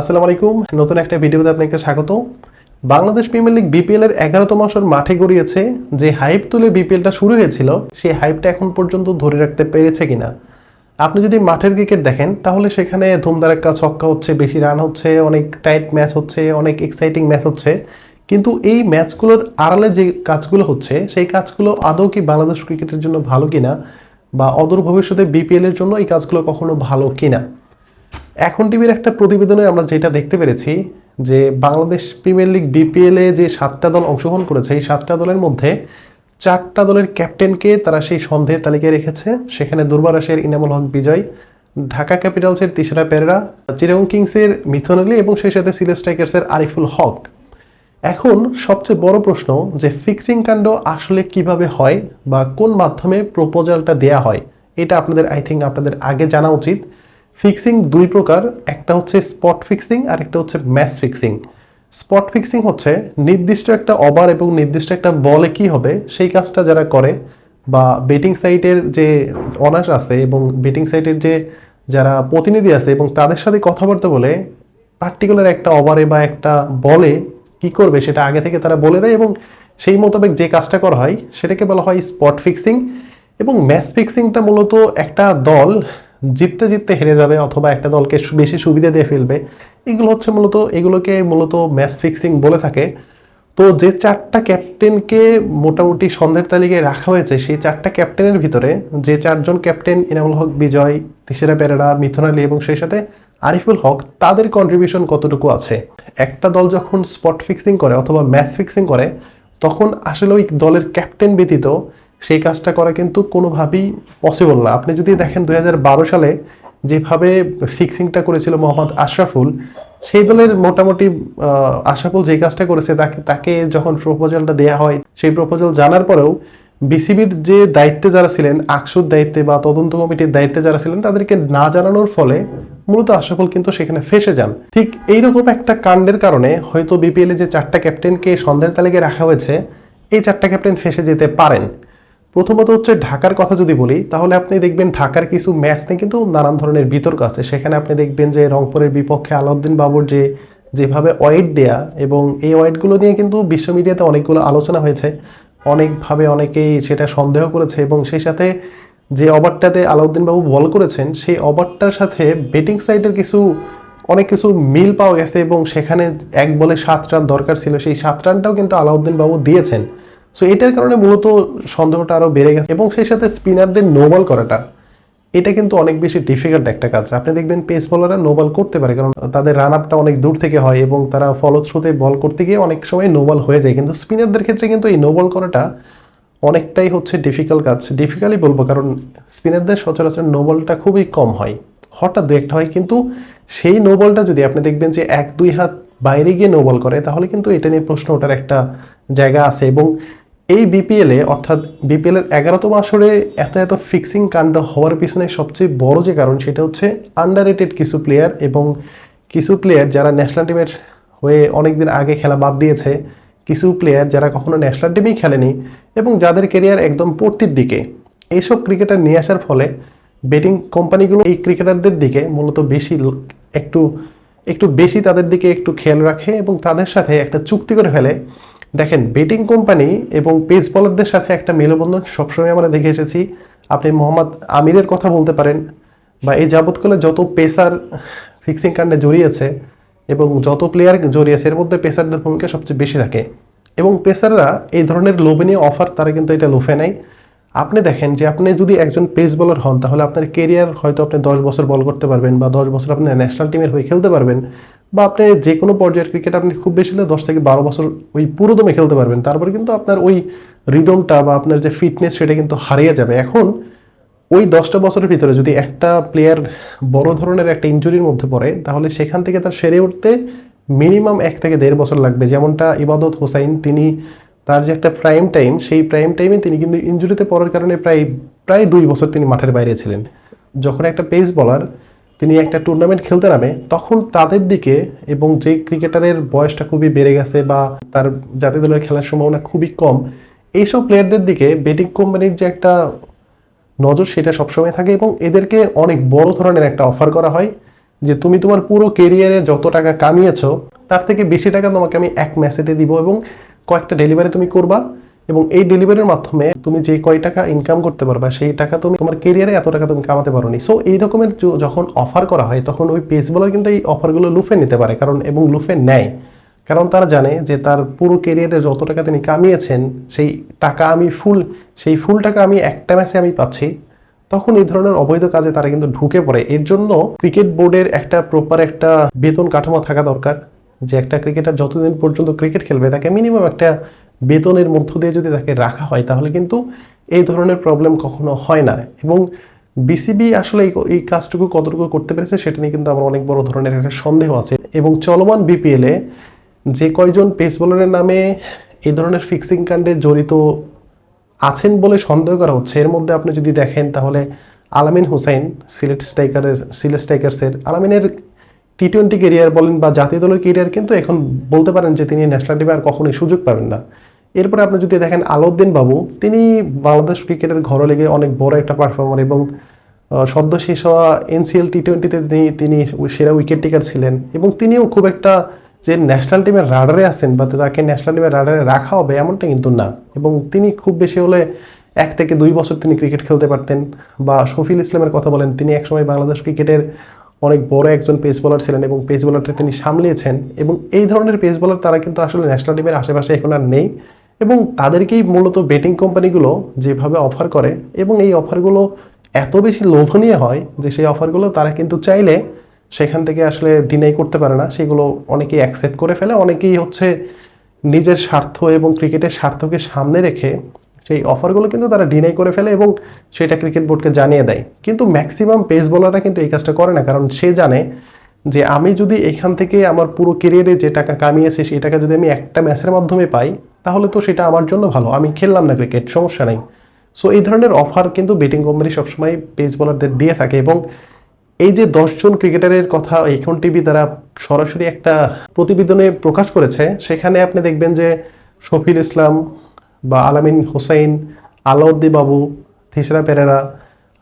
আসসালামু আলাইকুম। নতুন একটা ভিডিওতে আপনাকে স্বাগত। বাংলাদেশ প্রিমিয়ার লিগ বিপিএল এর এগারোতম আসর মাঠে গড়িয়েছে। যে হাইপ তুলে বিপিএলটা শুরু হয়েছিল, সেই হাইপটা এখন পর্যন্ত ধরে রাখতে পেরেছে কিনা? আপনি যদি মাঠের ক্রিকেট দেখেন, তাহলে সেখানে ধুমধারাক্কা ছক্কা হচ্ছে, বেশি রান হচ্ছে, অনেক টাইট ম্যাচ হচ্ছে, অনেক এক্সাইটিং ম্যাচ হচ্ছে। কিন্তু এই ম্যাচগুলোর আড়ালে যে কাজগুলো হচ্ছে, সেই কাজগুলো আদৌ কি বাংলাদেশ ক্রিকেটের জন্য ভালো কিনা? বা অদূর ভবিষ্যতে বিপিএল এর জন্য এই কাজগুলো কখনো ভালো কিনা? এখন টিভির একটা প্রতিবেদনে আমরা যেটা দেখতে পেরেছি যে বাংলাদেশ প্রিমিয়ার লিগ বিপিএল এ যে সাতটা দল অংশগ্রহণ করেছে, এই সাতটা দলের মধ্যে চারটা দলের ক্যাপ্টেনকে তারা সেই সন্দেহের তালিকায় রেখেছে। সেখানে দুর্বার দুর্বারাসের ইনামুল হক বিজয়, ঢাকা ক্যাপিটালসের তিসরা পেরেরা চিরাং কিংসের মিথুন আলী এবং সেই সাথে সিলেট স্ট্রাইকার্সের আরিফুল হক। এখন সবচেয়ে বড় প্রশ্ন যে ফিক্সিং কাণ্ড আসলে কীভাবে হয় বা কোন মাধ্যমে প্রপোজালটা দেয়া হয়, এটা আপনাদের আই থিঙ্ক আপনাদের আগে জানা উচিত। ফিক্সিং দুই প্রকার, একটা হচ্ছে স্পট ফিক্সিং আর একটা হচ্ছে ম্যাচ ফিক্সিং স্পট ফিক্সিং হচ্ছে নির্দিষ্ট একটা ওভার এবং নির্দিষ্ট একটা বলে কি হবে, সেই কাজটা যারা করে বা বেটিং সাইটের যে অনার্স আছে এবং বেটিং সাইটের যে যারা প্রতিনিধি আছে এবং তাদের সাথে কথাবার্তা বলে পার্টিকুলার একটা ওভারে বা একটা বলে কি করবে সেটা আগে থেকে তারা বলে দেয় এবং সেই মোতাবেক যে কাজটা করা হয় সেটাকে বলা হয় স্পট ফিক্সিং এবং ম্যাচ ফিক্সিংটা মূলত একটা দল জিততে জিততে হেরে যাবে অথবা একটা দলকে বেশি সুবিধা দিয়ে ফেলবে। এগুলো হচ্ছে মূলত, এগুলোকে মূলত ম্যাচ ফিক্সিং বলে থাকে। তো যে চারটা ক্যাপ্টেনকে মোটামুটি সন্ধ্যের তালিকায় রাখা হয়েছে, সেই চারটা ক্যাপ্টেনের ভিতরে যে চারজন ক্যাপ্টেন ইনামুল হক, বিজয়, তিসেরা পেরেরা, মিথুন আলী এবং সেই সাথে আরিফুল হক, তাদের কন্ট্রিবিউশন কতটুকু আছে? একটা দল যখন স্পট ফিক্সিং করে অথবা ম্যাচ ফিক্সিং করে, তখন আসলে ওই দলের ক্যাপ্টেন ব্যতীত সেই কাজটা করা কিন্তু কোনোভাবেই পসিবল না। আপনি যদি দেখেন দু হাজার বারো সালে যেভাবে ফিক্সিংটা করেছিল মোহাম্মদ আশরাফুল সেই দলের মোটামুটি আহ, আশরাফুল যে কাজটা করেছে তাকে তাকে যখন প্রপোজালটা দেওয়া হয় সেই প্রপোজাল জানার পরেও বিসিবির যে দায়িত্বে যারা ছিলেন আকসুর দায়িত্বে বা তদন্ত কমিটির দায়িত্বে যারা ছিলেন তাদেরকে না জানানোর ফলে মূলত আশরাফুল কিন্তু সেখানে ফেসে যান। ঠিক এইরকম একটা কাণ্ডের কারণে হয়তো বিপিএল যে চারটা ক্যাপ্টেনকে সন্দেহের তালিকায় রাখা হয়েছে এই চারটা ক্যাপ্টেন ফেসে যেতে পারেন। প্রথমত হচ্ছে ঢাকার কথা যদি বলি, তাহলে আপনি দেখবেন ঢাকার কিছু ম্যাচ নিয়ে কিন্তু নানান ধরনের বিতর্ক আছে। সেখানে আপনি দেখবেন যে রংপুরের বিপক্ষে আলাউদ্দিন বাবুর যে, যেভাবে ওয়াইড দেয়া এবং এই ওয়াইডগুলো নিয়ে কিন্তু বিশ্ব মিডিয়াতে অনেকগুলো আলোচনা হয়েছে। অনেকভাবে অনেকেই সেটা সন্দেহ করেছে এবং সেই সাথে যে ওভারটাতে আলাউদ্দিন বাবু বল করেছেন, সেই ওভারটার সাথে বেটিং সাইডের কিছু, অনেক কিছু মিল পাওয়া গেছে এবং সেখানে এক বলে সাত রান দরকার ছিল। সেই সাত রানটাও কিন্তু আলাউদ্দিন বাবু দিয়েছেন। সো এটার কারণে মূলত সন্দেহটা আরও বেড়ে গেছে। এবং সেই সাথে স্পিনারদের নো বল করাটা, এটা কিন্তু অনেক বেশি ডিফিকাল্ট একটা কাজ। আপনি দেখবেন পেস বলাররা নো বল করতে পারে, কারণ তাদের রান আপটা অনেক দূর থেকে হয় এবং তারা ফলো থ্রুতে বল করতে গিয়ে অনেক সময় নো বল হয়ে যায়। কিন্তু স্পিনারদের ক্ষেত্রে কিন্তু এই নো বল করাটা অনেকটাই হচ্ছে ডিফিকাল্ট কাজ। ডিফিকাল্টই বলব, কারণ স্পিনারদের সচরাচর নো বলটা খুবই কম হয়। হঠাৎ দু একটা হয়, কিন্তু সেই নো বলটা যদি আপনি দেখবেন যে এক, দুই হাত বাইরে গিয়ে নো বল করে, তাহলে কিন্তু এটা নিয়ে প্রশ্ন ওঠার একটা জায়গা আছে। এবং এই বিপিএলে অর্থাৎ বিপিএল এর এগারোতম আসরে এত এত ফিক্সিং কাণ্ড হওয়ার পিছনে সবচেয়ে বড় যে কারণ সেটা হচ্ছে আন্ডার কিছু প্লেয়ার এবং কিছু প্লেয়ার যারা ন্যাশনাল টিমের হয়ে অনেকদিন আগে খেলা বাদ দিয়েছে, কিছু প্লেয়ার যারা কখনো ন্যাশনাল টিমেই খেলেনি এবং যাদের কেরিয়ার একদম পড়তির দিকে। এইসব ক্রিকেটার নিয়ে আসার ফলে বেটিং কোম্পানিগুলো এই ক্রিকেটারদের দিকে মূলত বেশি একটু একটু বেশি তাদের দিকে একটু খেয়াল রাখে এবং তাদের সাথে একটা চুক্তি করে ফেলে দেখেন বেটিং কোম্পানি এবং পেস বলারদের সাথে একটা মেলবন্ধন সবসময় আমরা দেখে এসেছি। আপনি মোহাম্মদ আমিরের কথা বলতে পারেন বা এই যাবৎকালে যত পেসার ফিক্সিং কাণ্ডে জড়িয়েছে এবং যত প্লেয়ার জড়িয়েছে, এর মধ্যে পেসারদের ভূমিকা সবচেয়ে বেশি থাকে। এবং পেসাররা এই ধরনের লোভনীয় অফার তারা কিন্তু এটা লোফে নেয়। আপনি দেখেন যে আপনি যদি একজন পেস বলার হন, তাহলে আপনার কেরিয়ার হয়তো আপনি দশ বছর বল করতে পারবেন বা দশ বছর আপনি ন্যাশনাল টিমের হয়ে খেলতে পারবেন। বা আপনি যে কোনো পর্যায়ের ক্রিকেট আপনি খুব বেশি হলে দশ থেকে বারো বছর ওই পুরোদমে খেলতে পারবেন। তারপরে কিন্তু আপনার ওই রিদমটা বা আপনার যে ফিটনেস সেটা কিন্তু হারিয়ে যাবে। এখন ওই দশটা বছরের ভিতরে যদি একটা প্লেয়ার বড় ধরনের একটা ইঞ্জুরির মধ্যে পড়ে, তাহলে সেখান থেকে তার সেরে উঠতে মিনিমাম এক থেকে দেড় বছর লাগবে। যেমনটা ইবাদত হোসাইন, তিনি তার যে একটা প্রাইম টাইম সেই প্রাইম টাইমে তিনি কিন্তু ইঞ্জুরিতে পড়ার কারণে প্রায় প্রায় দুই বছর তিনি মাঠের বাইরে ছিলেন। যখন একটা পেস বলার তিনি একটা টুর্নামেন্ট খেলতে নামে, তখন তাদের দিকে এবং যে ক্রিকেটারের বয়সটা খুবই বেড়ে গেছে বা তার জাতীয় দলের খেলার সম্ভাবনা খুবই কম, এইসব প্লেয়ারদের দিকে বেটিং কোম্পানির যে একটা নজর সেটা সবসময় থাকে এবং এদেরকে অনেক বড় ধরনের একটা অফার করা হয় যে তুমি তোমার পুরো কেরিয়ারে যত টাকা কামিয়েছো, তার থেকে বেশি টাকা তোমাকে আমি এক ম্যাচেতে দিব এবং কয়েকটা ডেলিভারি তুমি করবা। এবং এই ডেলিভারির মাধ্যমে তুমি যে কয় টাকা ইনকাম করতে পারবা, সেই টাকা তুমি তোমার কেরিয়ারে এত টাকা তুমি কামাতে পারো নি সো এই রকমের যখন অফার করা হয়, তখন ওই পেজ বলার কিন্তু এই অফারগুলো লুফে নিতে পারে কারণ, এবং লুফে নেয়। কারণ তারা জানে যে তার পুরো কেরিয়ারে যত টাকা তিনি কামিয়েছেন, সেই টাকা আমি ফুল সেই ফুল টাকা আমি একটা ম্যাচে আমি পাচ্ছি। তখন এই ধরনের অবৈধ কাজে তারা কিন্তু ঢুকে পড়ে। এর জন্য ক্রিকেট বোর্ডের একটা প্রপার একটা বেতন কাঠামো থাকা দরকার, যে একটা ক্রিকেটার যতদিন পর্যন্ত ক্রিকেট খেলবে, তাকে মিনিমাম একটা বেতনের মধ্য দিয়ে যদি তাকে রাখা হয়, তাহলে কিন্তু এই ধরনের প্রবলেম কখনো হয় না। এবং বিসিবি আসলে এই কাজটুকু কতটুকু করতে পেরেছে সেটা নিয়ে কিন্তু আমার অনেক বড় ধরনের একটা সন্দেহ আছে। এবং চলমান বিপিএলে যে কয়জন পেস বোলারের নামে এই ধরনের ফিক্সিং কাণ্ডে জড়িত আছেন বলে সন্দেহ করা হচ্ছে, এর মধ্যে আপনি যদি দেখেন তাহলে আলামিন হুসাইন সিলেট স্ট্রাইকারের সিলেট স্ট্রাইকার্সের আলামিনের টি টোয়েন্টি কেরিয়ার বলেন বা জাতীয় দলের কেরিয়ার কিন্তু এখন বলতে পারেন যে তিনি ন্যাশনাল টিমে আর কখনোই সুযোগ পাবেন না। এরপরে আপনি যদি দেখেন আলাউদ্দিন বাবু, তিনি বাংলাদেশ ক্রিকেটের ঘরে লেগে অনেক বড় একটা পারফর্মার এবং সদ্য শেষ হওয়া এনসিএল টি টোয়েন্টিতে তিনি তিনি সেরা উইকেট টেকার ছিলেন এবং তিনিও খুব একটা যে ন্যাশনাল টিমের রাডারে আছেন বা তাকে ন্যাশনাল টিমের রাডারে রাখা হবে এমনটা কিন্তু না এবং তিনি খুব বেশি হলে এক থেকে দুই বছর তিনি ক্রিকেট খেলতে পারতেন বা শফিল ইসলামের কথা বলেন, তিনি একসময় বাংলাদেশ ক্রিকেটের অনেক বড় একজন পেস বোলার ছিলেন এবং পেস বোলারটা তিনি সামলিয়েছেন এবং এই ধরনের পেস বোলার তারা কিন্তু আসলে ন্যাশনাল টিমের আশেপাশে এখন আর নেই এবং তাদেরকেই মূলত বেটিং কোম্পানিগুলো যেভাবে অফার করে এবং এই অফারগুলো এত বেশি লোভনীয় হয় যে সেই অফারগুলো তারা কিন্তু চাইলে সেখান থেকে আসলে ডিনাই করতে পারে না। সেগুলো অনেকেই অ্যাকসেপ্ট করে ফেলে, অনেকেই হচ্ছে নিজের স্বার্থ এবং ক্রিকেটের স্বার্থকে সামনে রেখে সেই অফারগুলো কিন্তু তারা ডিনাই করে ফেলে এবং সেটা ক্রিকেট বোর্ডকে জানিয়ে দেয়। কিন্তু ম্যাক্সিমাম পেস বোলাররা কিন্তু এই কাজটা করে না, কারণ সে জানে যে আমি যদি এখান থেকে আমার পুরো কেরিয়ারে যে টাকা কামিয়েছি, সেই টাকা যদি আমি একটা ম্যাচের মাধ্যমে পাই, তাহলে তো সেটা আমার জন্য ভালো। আমি খেললাম না ক্রিকেট সমস্যা নেই। সো এই ধরনের অফার কিন্তু বেটিং কোম্পানি সবসময় পেস বোলারদের দিয়ে থাকে এবং এই যে দশজন ক্রিকেটারের কথা এখন টিভি দ্বারা সরাসরি একটা প্রতিবেদনে প্রকাশ করেছে, সেখানে আপনি দেখবেন যে শফিল ইসলাম বা আলামিন হোসেন আলাউদ্দি বাবু থিসরা পেরেরা,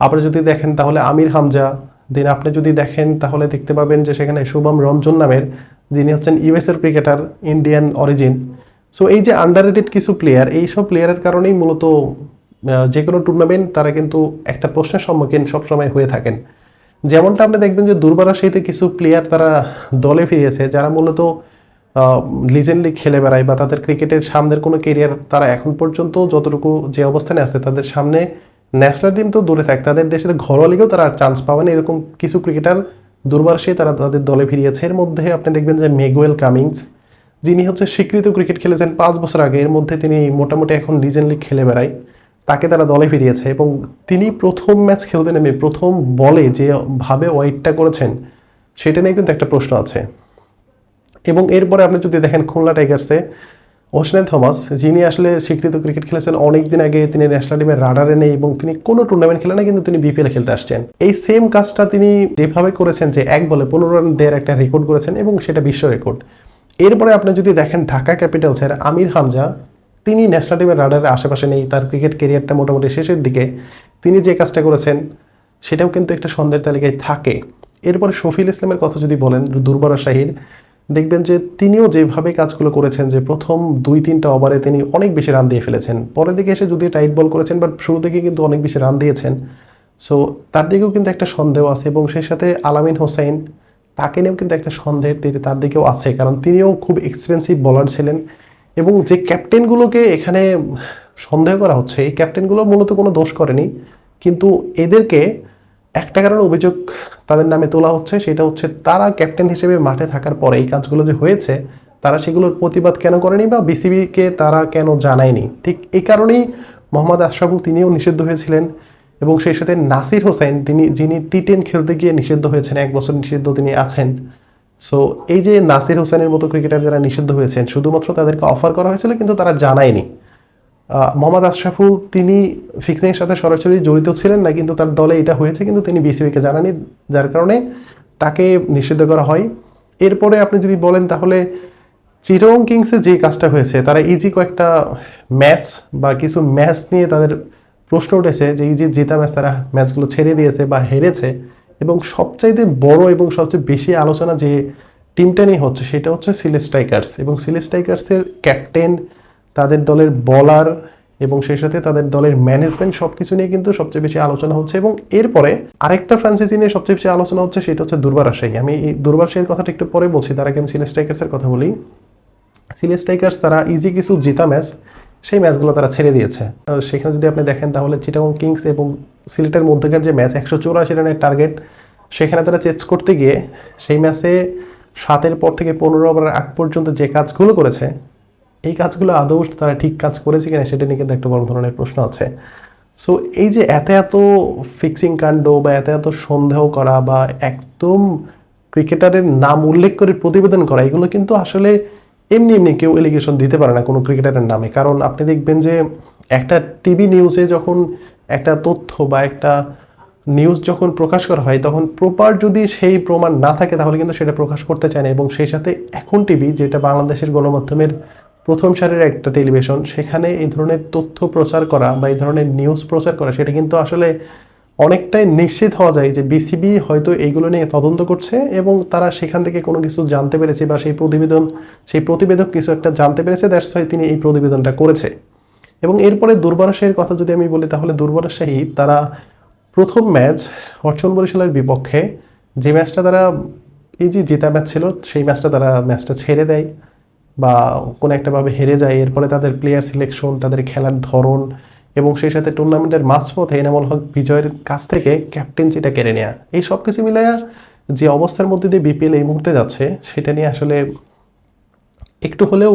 আপনি যদি দেখেন তাহলে আমির হামজা, দেন আপনি যদি দেখেন তাহলে দেখতে পাবেন যে সেখানে শুভম রঞ্জন নামের যিনি হচ্ছেন ইউএসের ক্রিকেটার ইন্ডিয়ান অরিজিন সো এই যে আন্ডার কিছু প্লেয়ার এইসব প্লেয়ারের কারণেই মূলত যে কোনো টুর্নামেন্ট তারা কিন্তু একটা প্রশ্নের সম্মুখীন সবসময় হয়ে থাকেন। যেমনটা আপনি দেখবেন যে দুর্বার সাথে কিছু প্লেয়ার তারা দলে ফিরিয়েছে, যারা মূলত লিজেন্ডলি খেলে বেড়ায় বা তাদের ক্রিকেটের সামনের কোনো কেরিয়ার তারা এখন পর্যন্ত যতটুকু যে অবস্থানে আছে, তাদের সামনে ন্যাশনাল টিম তো দূরে থাকে, তাদের দেশের ঘরোয়া লিগেও তারা চান্স পাবেন এরকম কিছু ক্রিকেটার দুর্বার সে তারা তাদের দলে ফিরিয়েছে। এর মধ্যে আপনি দেখবেন যে মেগুয়েল কামিংস যিনি হচ্ছে স্বীকৃত ক্রিকেট খেলেছেন পাঁচ বছর আগে। এর মধ্যে তিনি মোটামুটি এখন লিজেন্ডলি খেলে বেড়ায়। তাকে তারা দলে ফিরিয়েছে এবং তিনি প্রথম ম্যাচ খেলতে নেমে প্রথম বলে যে ভাবে ওয়াইটটা করেছেন, সেটা নিয়ে কিন্তু একটা প্রশ্ন আছে। এবং এরপরে আপনি যদি দেখেন খুলনা টাইগার্সে ওসনেন থমাস, যিনি আসলে স্বীকৃত ক্রিকেট খেলেছেন অনেক দিন আগে, তিনি ন্যাশনাল টিমের রাডারে নেই এবং তিনি কোনো টুর্নামেন্ট খেলেন না কিন্তু তিনি বিপিএল খেলতে আসছেন। এই সেম কাজটা তিনি যেভাবে করেছেন যে এক বলে পনেরো রান দেওয়ার একটা রেকর্ড করেছেন এবং সেটা বিশ্ব রেকর্ড এরপরে আপনি যদি দেখেন ঢাকা ক্যাপিটালসের আমির হামজা তিনি ন্যাশনাল টিমের রাডারের আশেপাশে নেই, তার ক্রিকেট কেরিয়ারটা মোটামুটি শেষের দিকে। তিনি যে কাজটা করেছেন, সেটাও কিন্তু একটা সন্দেহের তালিকায় থাকে। এরপরে শফিল ইসলামের কথা যদি বলেন, দুর্বরা শাহির দেখবেন যে তিনিও যেভাবে কাজগুলো করেছেন, যে প্রথম দুই তিনটা ওভারে তিনি অনেক বেশি রান দিয়ে ফেলেছেন। পরের দিকে এসে যদি টাইট বল করেছেন, বাট শুরু থেকে কিন্তু অনেক বেশি রান দিয়েছেন। সো, তার দিকেও কিন্তু একটা সন্দেহ আছে এবং সেই সাথে আলামিন হোসেন, তাকে নিয়েও কিন্তু একটা সন্দেহের তীর তার দিকেও আছে, কারণ তিনিও খুব এক্সপেন্সিভ বলার ছিলেন এবং যে ক্যাপ্টেনগুলোকে এখানে সন্দেহ করা হচ্ছে, এই ক্যাপ্টেনগুলো মূলত কোনো দোষ করেনি। কিন্তু এদেরকে একটা কারণে অভিযোগ তাদের নামে তোলা হচ্ছে, সেটা হচ্ছে তারা ক্যাপ্টেন হিসেবে মাঠে থাকার পরে এই কাজগুলো যে হয়েছে, তারা সেগুলোর প্রতিবাদ কেন করেনি বা বিসিবিকে তারা কেন জানায়নি? ঠিক এই কারণেই মোহাম্মদ আশরাফুল তিনিও নিষিদ্ধ হয়েছিলেন এবং সেই সাথে নাসির হোসেন তিনি, যিনি টি টেন খেলতে গিয়ে নিষিদ্ধ হয়েছেন, এক বছর নিষিদ্ধ তিনি আছেন। সো এই যে নাসির হোসেনের মতো ক্রিকেটার যারা নিষিদ্ধ হয়েছেন, শুধুমাত্র তাদেরকে অফার করা হয়েছিল, কিন্তু তারা জানায়নি। মোহাম্মদ আশরাফুল, তিনি ফিক্সিংয়ের সাথে সরাসরি জড়িত ছিলেন না, কিন্তু তার দলে এটা হয়েছে, কিন্তু তিনি বিসিবিকে জানানি যার কারণে তাকে নিষিদ্ধ করা হয়। এরপরে আপনি যদি বলেন তাহলে চিরং কিংসে যে কাজটা হয়েছে, তারা ইজি কয়েকটা ম্যাচ বা কিছু ম্যাচ নিয়ে তাদের প্রশ্ন উঠেছে যে যে জেতা ম্যাচ তারা ম্যাচগুলো ছেড়ে দিয়েছে বা হেরেছে, এবং সবচাইতে বড় এবং সবচেয়ে বেশি আলোচনা যে টিমটা নিয়ে হচ্ছে, সেটা হচ্ছে সিলে স্ট্রাইকার্স, এবং সিলে স্ট্রাইকার্সের ক্যাপ্টেন তাদের দলের বলার এবং সেই সাথে তাদের দলের ম্যানেজমেন্ট সব কিছু নিয়ে কিন্তু সবচেয়ে বেশি আলোচনা হচ্ছে এবং এরপরে আরেকটা ফ্রাঞ্চাইজি নিয়ে সবচেয়ে বেশি আলোচনা হচ্ছে সেটা হচ্ছে দুর্বার রাজশাহী। আমি এই দুর্বার রাজশাহীর কথাটা একটু পরে বলছি, তার আগে আমি স্ট্রাইকার্সের কথা বলি। সিলে স্ট্রাইকার্স তারা ইজি কিছু জিতা ম্যাচ সেই ম্যাচগুলো তারা ছেড়ে দিয়েছে। সেখানে যদি আপনি দেখেন তাহলে চিটাগং কিংস এবং সিলেটের মধ্যেকার যে ম্যাচ একশো চৌরাশি রানের টার্গেট সেখানে তারা চেঞ্জ করতে গিয়ে সেই ম্যাচে সাতের পর থেকে পনেরো ওভার আগ পর্যন্ত যে কাজগুলো করেছে এই কাজগুলো আদৌ তারা ঠিক কাজ করেছে কিনা সেটা নিয়ে কিন্তু একটা বড় ধরনের প্রশ্ন আছে। সো এই যে এত এত ফিক্সিং কাণ্ড বা এত এত সন্দেহ করা বা একদম ক্রিকেটারের নাম উল্লেখ করে প্রতিবেদন করা, এগুলো কিন্তু আসলে এমনি এমনি কেউ এলিগেশন দিতে পারে না কোনো ক্রিকেটারের নামে। কারণ আপনি দেখবেন যে একটা টিভি নিউজে যখন একটা তথ্য বা একটা নিউজ যখন প্রকাশ করা হয়, তখন প্রপার যদি সেই প্রমাণ না থাকে, তাহলে কিন্তু সেটা প্রকাশ করতে চায় না। এবং সেই সাথে এখন টিভি যেটা বাংলাদেশের গণমাধ্যমের প্রথম সারির একটা টেলিভিশন, সেখানে এই ধরনের তথ্য প্রচার করা বা এই ধরনের নিউজ প্রচার করা, সেটা কিন্তু আসলে অনেকটাই নিশ্চিত হওয়া যায় যে বিসিবি হয়তো এইগুলো নিয়ে তদন্ত করছে এবং তারা সেখান থেকে কোনো কিছু জানতে পেরেছে বা সেই প্রতিবেদন, সেই প্রতিবেদক কিছু একটা জানতে পেরেছে দ্যাটস ওয়াই তিনি এই প্রতিবেদনটা করেছে। এবং এরপরে দুর্বারাশাহীর কথা যদি আমি বলি, তাহলে দুর্বারাশাহী তারা প্রথম ম্যাচ অর্চন বরিশালের বিপক্ষে যে ম্যাচটা তারা, এই যে জেতা ম্যাচ ছিল, সেই ম্যাচটা তারা ম্যাচটা ছেড়ে দেয়। বা কোনো একটাভাবে হেরে যায়, এরপরে তাদের প্লেয়ার সিলেকশন তাদের খেলার ধরন এবং সেই সাথে টুর্নামেন্টের মাঝপথে এনামুল হক বিজয়ের কাছ থেকে ক্যাপ্টেন্সিটা কেড়ে নেওয়া এই সব কিছু মিলাইয়া যে অবস্থার মধ্যে দিয়ে বিপিএল এই মুহূর্তে যাচ্ছে, সেটা নিয়ে আসলে একটু হলেও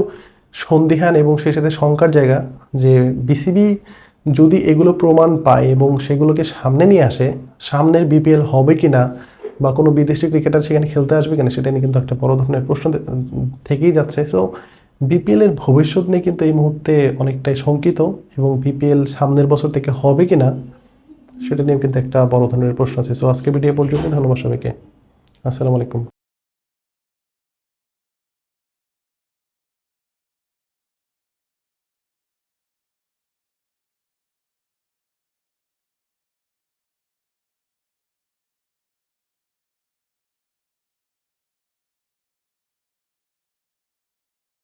সন্দিহান এবং সেই সাথে শঙ্কার জায়গা যে বিসিবি যদি এগুলো প্রমাণ পায় এবং সেগুলোকে সামনে নিয়ে আসে, সামনের বিপিএল হবে কিনা বা কোনো বিদেশি ক্রিকেটার সেখানে খেলতে আসবে কিনা সেটা নিয়ে কিন্তু একটা বড় ধরনের প্রশ্ন থেকেই যাচ্ছে। সো বিপিএল এর ভবিষ্যৎ নিয়ে কিন্তু এই মুহূর্তে অনেকটাই শঙ্কিত এবং বিপিএল সামনের বছর থেকে হবে কিনা সেটা নিয়ে কিন্তু একটা বড় ধরনের প্রশ্ন আছে। সো আজকে ভিডিও পর্যন্ত ধন্যবাদ সবাইকে। আসসালামু আলাইকুম।